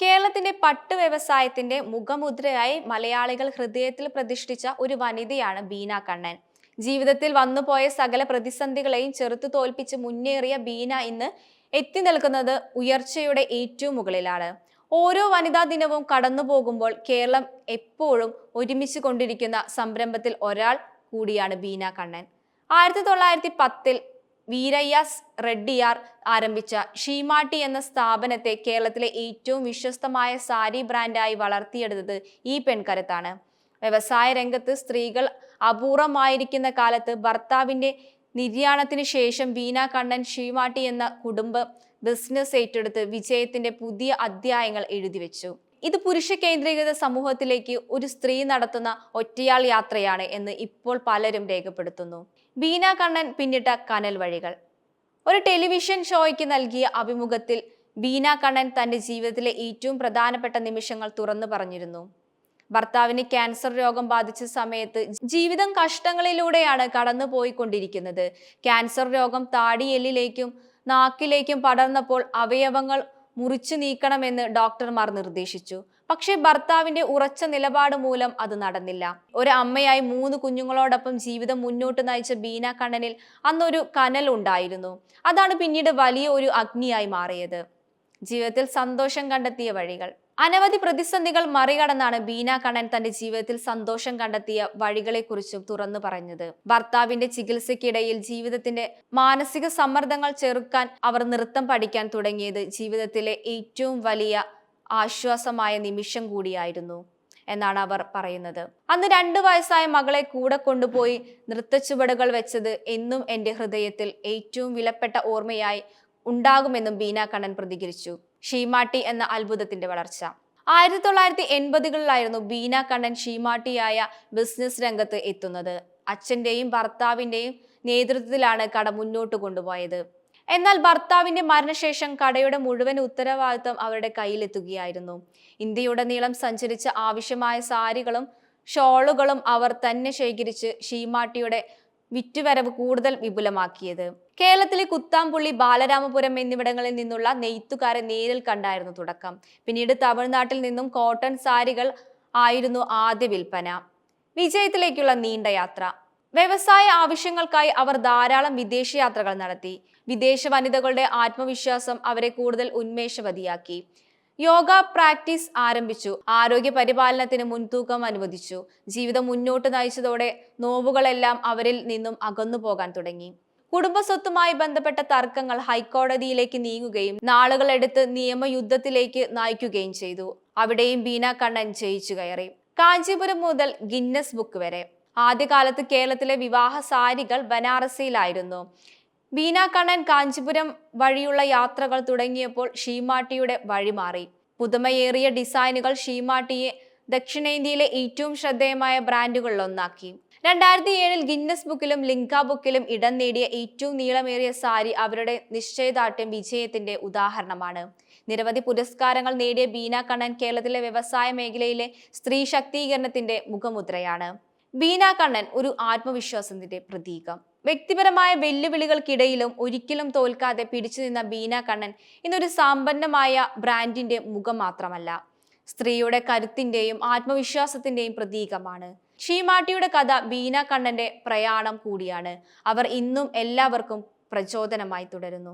കേരളത്തിന്റെ പട്ട് വ്യവസായത്തിന്റെ മുഖമുദ്രയായി മലയാളികൾ ഹൃദയത്തിൽ പ്രതിഷ്ഠിച്ച ഒരു വനിതയാണ് ബീന കണ്ണൻ. ജീവിതത്തിൽ വന്നുപോയ സകല പ്രതിസന്ധികളെയും ചെറുത്തു തോൽപ്പിച്ച് മുന്നേറിയ ബീന ഇന്ന് എത്തി നിൽക്കുന്നത് ഉയർച്ചയുടെ ഏറ്റവും മുകളിലാണ്. ഓരോ വനിതാ ദിനവും കടന്നു പോകുമ്പോൾ കേരളം എപ്പോഴും ഒരുമിച്ച് കൊണ്ടിരിക്കുന്ന സംരംഭത്തിൽ ഒരാൾ കൂടിയാണ് ബീന കണ്ണൻ. ആയിരത്തി തൊള്ളായിരത്തി പത്തിൽ വീരയ്യാസ് റെഡ്ഡിയാർ ആരംഭിച്ച ഷീമാട്ടി എന്ന സ്ഥാപനത്തെ കേരളത്തിലെ ഏറ്റവും വിശ്വസ്തമായ സാരി ബ്രാൻഡായി വളർത്തിയെടുത്തത് ഈ പെൺകരുത്താണ്. വ്യവസായ രംഗത്ത് സ്ത്രീകൾ അപൂർവമായിരിക്കുന്ന കാലത്ത് ഭർത്താവിന്റെ നിര്യാണത്തിന് ശേഷം വീന കണ്ണൻ ഷീമാട്ടി എന്ന കുടുംബ ബിസിനസ് ഏറ്റെടുത്ത് വിജയത്തിന്റെ പുതിയ അധ്യായങ്ങൾ എഴുതിവെച്ചു. ഇത് പുരുഷ കേന്ദ്രീകൃത സമൂഹത്തിലേക്ക് ഒരു സ്ത്രീ നടത്തുന്ന ഒറ്റയാൾ യാത്രയാണ് എന്ന് ഇപ്പോൾ പലരും രേഖപ്പെടുത്തുന്നു. ബീന കണ്ണൻ പിന്നിട്ട കനൽ വഴികൾ. ഒരു ടെലിവിഷൻ ഷോയ്ക്ക് നൽകിയ അഭിമുഖത്തിൽ ബീന കണ്ണൻ തന്റെ ജീവിതത്തിലെ ഏറ്റവും പ്രധാനപ്പെട്ട നിമിഷങ്ങൾ തുറന്നു പറഞ്ഞിരുന്നു. ഭർത്താവിന് ക്യാൻസർ രോഗം ബാധിച്ച സമയത്ത് ജീവിതം കഷ്ടങ്ങളിലൂടെയാണ് കടന്നു പോയിക്കൊണ്ടിരിക്കുന്നത്. ക്യാൻസർ രോഗം താടിയെല്ലിലേക്കും നാക്കിലേക്കും പടർന്നപ്പോൾ അവയവങ്ങൾ മുറിച്ചു നീക്കണമെന്ന് ഡോക്ടർമാർ നിർദ്ദേശിച്ചു. പക്ഷേ ഭർത്താവിന്റെ ഉറച്ച നിലപാട് മൂലം അത് നടന്നില്ല. ഒരു അമ്മയായി മൂന്ന് കുഞ്ഞുങ്ങളോടൊപ്പം ജീവിതം മുന്നോട്ട് നയിച്ച ബീന കണ്ണനിൽ അന്നൊരു കനൽ ഉണ്ടായിരുന്നു. അതാണ് പിന്നീട് വലിയ ഒരു അഗ്നിയായി മാറിയത്. ജീവിതത്തിൽ സന്തോഷം കണ്ടെത്തിയ വഴികൾ. അനവധി പ്രതിസന്ധികൾ മറികടന്നാണ് ബീന കണ്ണൻ തന്റെ ജീവിതത്തിൽ സന്തോഷം കണ്ടെത്തിയ വഴികളെക്കുറിച്ചും തുറന്നു പറഞ്ഞത്. ഭർത്താവിന്റെ ചികിത്സയ്ക്കിടയിൽ ജീവിതത്തിന്റെ മാനസിക സമ്മർദ്ദങ്ങൾ ചെറുക്കാൻ അവർ നൃത്തം പഠിക്കാൻ തുടങ്ങിയത് ജീവിതത്തിലെ ഏറ്റവും വലിയ ആശ്വാസമായ നിമിഷം കൂടിയായിരുന്നു എന്നാണ് അവർ പറയുന്നത്. അന്ന് രണ്ടു വയസ്സായ മകളെ കൂടെ കൊണ്ടുപോയി നൃത്തച്ചുവടുകൾ വെച്ചത് എന്നും എന്റെ ഹൃദയത്തിൽ ഏറ്റവും വിലപ്പെട്ട ഓർമ്മയായി ഉണ്ടാകുമെന്നും ബീന കണ്ണൻ പ്രതികരിച്ചു. ഷീമാട്ടി എന്ന അത്ഭുതത്തിന്റെ വളർച്ച. ആയിരത്തി തൊള്ളായിരത്തി എൺപതുകളിലായിരുന്നു ബീന കണ്ണൻ ഷീമാട്ടിയായ ബിസിനസ് രംഗത്ത് എത്തുന്നത്. അച്ഛന്റെയും ഭർത്താവിന്റെയും നേതൃത്വത്തിലാണ് കട മുന്നോട്ട് കൊണ്ടുപോയത്. എന്നാൽ ഭർത്താവിന്റെ മരണശേഷം കടയുടെ മുഴുവൻ ഉത്തരവാദിത്വം അവരുടെ കയ്യിലെത്തുകയായിരുന്നു. ഇന്ത്യയുടനീളം സഞ്ചരിച്ച ആവശ്യമായ സാരികളും ഷോളുകളും അവർ തന്നെ ശേഖരിച്ച് ഷീമാട്ടിയുടെ വിറ്റുവരവ് കൂടുതൽ വിപുലമാക്കിയത്. കേരളത്തിലെ കുത്താംപുള്ളി ബാലരാമപുരം എന്നിവിടങ്ങളിൽ നിന്നുള്ള നെയ്ത്തുകാരെ നേരിൽ കണ്ടായിരുന്നു തുടക്കം. പിന്നീട് തമിഴ്നാട്ടിൽ നിന്നും കോട്ടൺ സാരികൾ ആയിരുന്നു ആദ്യ വിൽപ്പന. വിജയത്തിലേക്കുള്ള നീണ്ട യാത്ര. വ്യവസായ ആവശ്യങ്ങൾക്കായി അവർ ധാരാളം വിദേശ യാത്രകൾ നടത്തി. വിദേശ വനിതകളുടെ ആത്മവിശ്വാസം അവരെ കൂടുതൽ ഉന്മേഷവതിയാക്കി. യോഗ പ്രാക്ടീസ് ആരംഭിച്ചു. ആരോഗ്യ പരിപാലനത്തിന് മുൻതൂക്കം അനുവദിച്ചു. ജീവിതം മുന്നോട്ട് നയിച്ചതോടെ നോവുകളെല്ലാം അവരിൽ നിന്നും അകന്നു പോകാൻ തുടങ്ങി. കുടുംബസ്വത്തുമായി ബന്ധപ്പെട്ട തർക്കങ്ങൾ ഹൈക്കോടതിയിലേക്ക് നീങ്ങുകയും നാളുകളെടുത്ത് നിയമയുദ്ധത്തിലേക്ക് നയിക്കുകയും ചെയ്തു. അവിടെയും ബീന കണ്ണൻ ജയിച്ചു കയറി. കാഞ്ചീപുരം മുതൽ ഗിന്നസ് ബുക്ക് വരെ. ആദ്യകാലത്ത് കേരളത്തിലെ വിവാഹ സാരികൾ ബനാറസിയിലായിരുന്നു. ബീന കണ്ണൻ കാഞ്ചിപുരം വഴിയുള്ള യാത്രകൾ തുടങ്ങിയപ്പോൾ ഷീമാട്ടിയുടെ വഴി മാറി. പുതുമയേറിയ ഡിസൈനുകൾ ഷീമാട്ടിയെ ദക്ഷിണേന്ത്യയിലെ ഏറ്റവും ശ്രദ്ധേയമായ ബ്രാൻഡുകളിലൊന്നാക്കി. രണ്ടായിരത്തി ഏഴിൽ ഗിന്നസ് ബുക്കിലും ലിങ്ക ബുക്കിലും ഇടം നേടിയ ഏറ്റവും നീളമേറിയ സാരി അവരുടെ നിശ്ചയദാർഢ്യം വിജയത്തിന്റെ ഉദാഹരണമാണ്. നിരവധി പുരസ്കാരങ്ങൾ നേടിയ ബീന കണ്ണൻ കേരളത്തിലെ വ്യവസായ മേഖലയിലെ സ്ത്രീ ശാക്തീകരണത്തിന്റെ മുഖമുദ്രയാണ്. ബീന കണ്ണൻ ഒരു ആത്മവിശ്വാസത്തിന്റെ പ്രതീകം. വ്യക്തിപരമായ വെല്ലുവിളികൾക്കിടയിലും ഒരിക്കലും തോൽക്കാതെ പിടിച്ചു നിന്ന ബീന കണ്ണൻ ഇന്നൊരു സമ്പന്നമായ ബ്രാൻഡിന്റെ മുഖം മാത്രമല്ല. സ്ത്രീയുടെ കരുത്തിന്റെയും ആത്മവിശ്വാസത്തിന്റെയും പ്രതീകമാണ്. ഷീമാട്ടിയുടെ കഥ ബീന കണ്ണന്റെ പ്രയാണം കൂടിയാണ്. അവർ ഇന്നും എല്ലാവർക്കും പ്രചോദനമായി തുടരുന്നു.